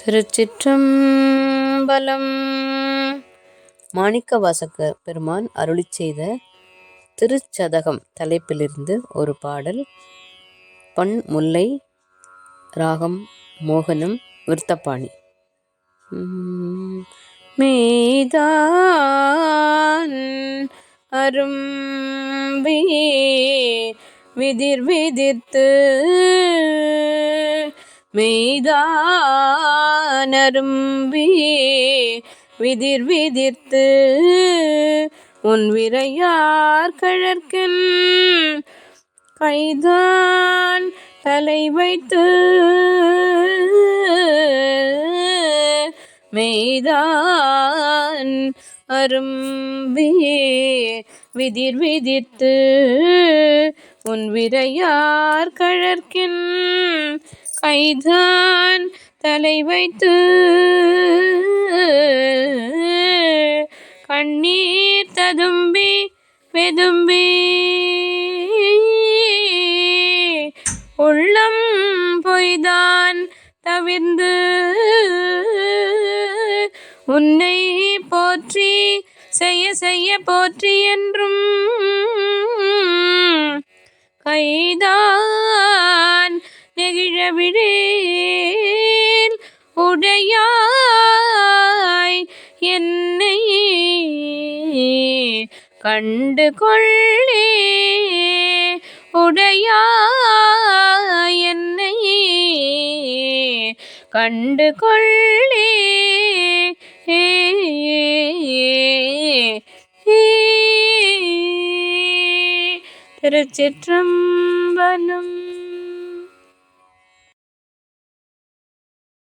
திருச்சிற்றம்பலம். மாணிக்கவாசக பெருமான் அருளி செய்த திருச்சதகம் தலைப்பிலிருந்து ஒரு பாடல் பண் முல்லை ராகம் மோகனம் விருத்தப்பாணி மேதான் அரும்பி விதிர் விதிர்த்து மெய்தானரும்பி விதிர் விதிர்த்து உன் விரையார் கழற்கன் கைதான் தலை வைத்து மெய்தான் அரும்பி விதிர் விதிர்த்து உன் விரையார் கழற்கின் கைதான் தலை வைத்து கண்ணீர் ததும்பி வெதும்பி உள்ளம் பொய்தான் தவிர்ந்து உன்னை போற்றி செய்ய செய்ய போற்றி என்றும் கைதான் நெகிழவிடேல் உடையாய் என்னை கண்டு கொள்ளே உடையாய் என்னை கண்டு கொள்ளே திருச்சிற்றம்பலம்